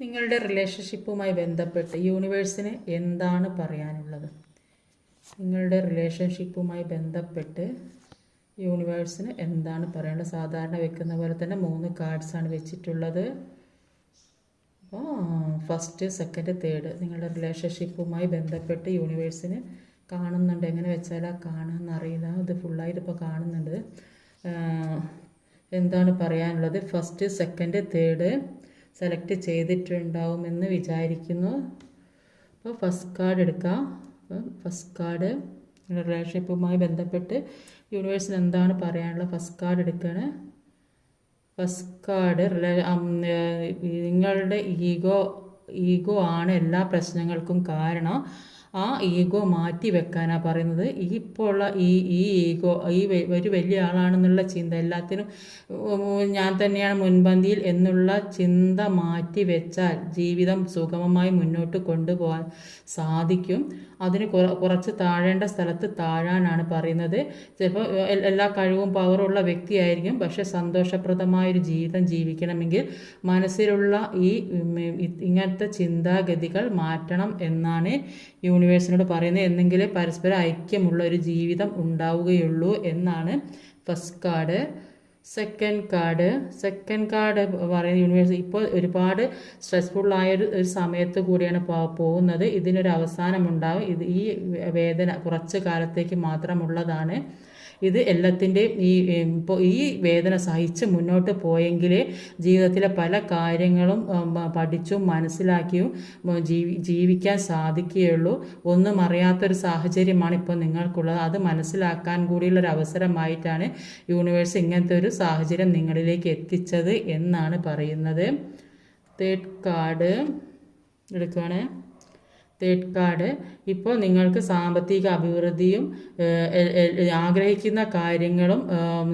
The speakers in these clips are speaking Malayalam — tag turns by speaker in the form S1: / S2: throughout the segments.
S1: നിങ്ങളുടെ റിലേഷൻഷിപ്പുമായി ബന്ധപ്പെട്ട് യൂണിവേഴ്സിന് എന്താണ് പറയാനുള്ളത്? നിങ്ങളുടെ റിലേഷൻഷിപ്പുമായി ബന്ധപ്പെട്ട് യൂണിവേഴ്സിന് എന്താണ് പറയേണ്ടത്? സാധാരണ വെക്കുന്ന പോലെ തന്നെ മൂന്ന് കാർഡ്സാണ് വെച്ചിട്ടുള്ളത്. അപ്പോൾ ഫസ്റ്റ് സെക്കൻഡ് തേർഡ് നിങ്ങളുടെ റിലേഷൻഷിപ്പുമായി ബന്ധപ്പെട്ട് യൂണിവേഴ്സിന് കാണുന്നുണ്ട്. എങ്ങനെ വെച്ചാലാ കാണുമെന്ന് അറിയില്ല ഇത് ഫുള്ളായിട്ട് ഇപ്പോൾ കാണുന്നുണ്ട്. എന്താണ് പറയാനുള്ളത്? ഫസ്റ്റ് സെക്കൻഡ് തേർഡ് സെലക്ട് ചെയ്തിട്ടുണ്ടാവുമെന്ന് വിചാരിക്കുന്നു. അപ്പോൾ ഫസ്റ്റ് കാർഡ് എടുക്കാം. അപ്പോൾ ഫസ്റ്റ് കാർഡ് റിലേഷൻഷിപ്പുമായി ബന്ധപ്പെട്ട് യൂണിവേഴ്സിന് എന്താണ് പറയാനുള്ളത് ഫസ്റ്റ് കാർഡ് എടുക്കുകയാണ് ഫസ്റ്റ് കാർഡ് നിങ്ങളുടെ ഈഗോ ഈഗോ ആണ് എല്ലാ പ്രശ്നങ്ങൾക്കും കാരണം. ആ ഈഗോ മാറ്റി വെക്കാനാണ് പറയുന്നത്. ഈ ഇപ്പോൾ ഉള്ള ഈ ഈ ഈഗോ ഈ ഒരു വലിയ ആളാണെന്നുള്ള ചിന്ത എല്ലാത്തിനും ഞാൻ തന്നെയാണ് മുൻപന്തിയിൽ എന്നുള്ള ചിന്ത മാറ്റി വെച്ചാൽ ജീവിതം സുഗമമായി മുന്നോട്ട് കൊണ്ടുപോകാൻ സാധിക്കും. അതിന് കുറ- കുറച്ച് താഴേണ്ട സ്ഥലത്ത് താഴാനാണ് പറയുന്നത്. ചിലപ്പോൾ എല്ലാ കഴിവും പവറുള്ള വ്യക്തിയായിരിക്കും പക്ഷെ സന്തോഷപ്രദമായൊരു ജീവിതം ജീവിക്കണമെങ്കിൽ മനസ്സിലുള്ള ഈ ഇങ്ങനത്തെ ചിന്താഗതികൾ മാറ്റണം എന്നാണ് യൂണിവേഴ്സിനോട് പറയുന്നത് എന്നെങ്കിലേ പരസ്പര ഐക്യമുള്ള ഒരു ജീവിതം ഉണ്ടാവുകയുള്ളൂ എന്നാണ് first card. Second card second card പറയുന്ന യൂണിവേഴ്സ് ഇപ്പോൾ ഒരുപാട് സ്ട്രെസ്ഫുള്ളായ ഒരു ഒരു സമയത്ത് കൂടിയാണ് പോകുന്നത്. ഇതിനൊരു അവസാനമുണ്ടാവും. ഇത് ഈ വേദന കുറച്ച് കാലത്തേക്ക് മാത്രമുള്ളതാണ്. ഇത് എല്ലാത്തിന്റെയും ഈ ഇപ്പോൾ ഈ വേദന സഹിച്ച് മുന്നോട്ട് പോയെങ്കിൽ ജീവിതത്തിലെ പല കാര്യങ്ങളും പഠിച്ചും മനസ്സിലാക്കിയും ജീവി ജീവിക്കാൻ സാധിക്കുകയുള്ളൂ. ഒന്നും അറിയാത്തൊരു സാഹചര്യമാണ് ഇപ്പോൾ നിങ്ങൾക്കുള്ളത്. അത് മനസ്സിലാക്കാൻ കൂടിയുള്ളൊരു അവസരമായിട്ടാണ് യൂണിവേഴ്സ് ഇങ്ങനത്തെ ഒരു സാഹചര്യം നിങ്ങളിലേക്ക് എത്തിച്ചത് എന്നാണ് പറയുന്നത്. തേർഡ് കാർഡ് എടുക്കുകയാണ് തേർഡ് കാർഡ് ഇപ്പോൾ നിങ്ങൾക്ക് സാമ്പത്തിക അഭിവൃദ്ധിയും ആഗ്രഹിക്കുന്ന കാര്യങ്ങളും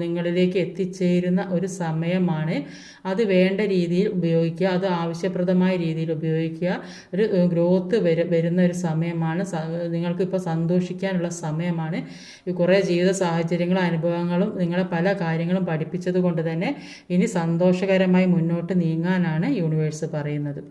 S1: നിങ്ങളിലേക്ക് എത്തിച്ചേരുന്ന ഒരു സമയമാണ്. അത് വേണ്ട രീതിയിൽ ഉപയോഗിക്കുക. അത് ആവശ്യപ്രദമായ രീതിയിൽ ഉപയോഗിക്കുക. ഒരു ഗ്രോത്ത് വര വരുന്ന ഒരു സമയമാണ്. നിങ്ങൾക്കിപ്പോൾ സന്തോഷിക്കാനുള്ള സമയമാണ്. കുറേ ജീവിത സാഹചര്യങ്ങളും അനുഭവങ്ങളും നിങ്ങളെ പല കാര്യങ്ങളും പഠിപ്പിച്ചത് കൊണ്ട് തന്നെ ഇനി സന്തോഷകരമായി മുന്നോട്ട് നീങ്ങാനാണ് യൂണിവേഴ്സ് പറയുന്നത്.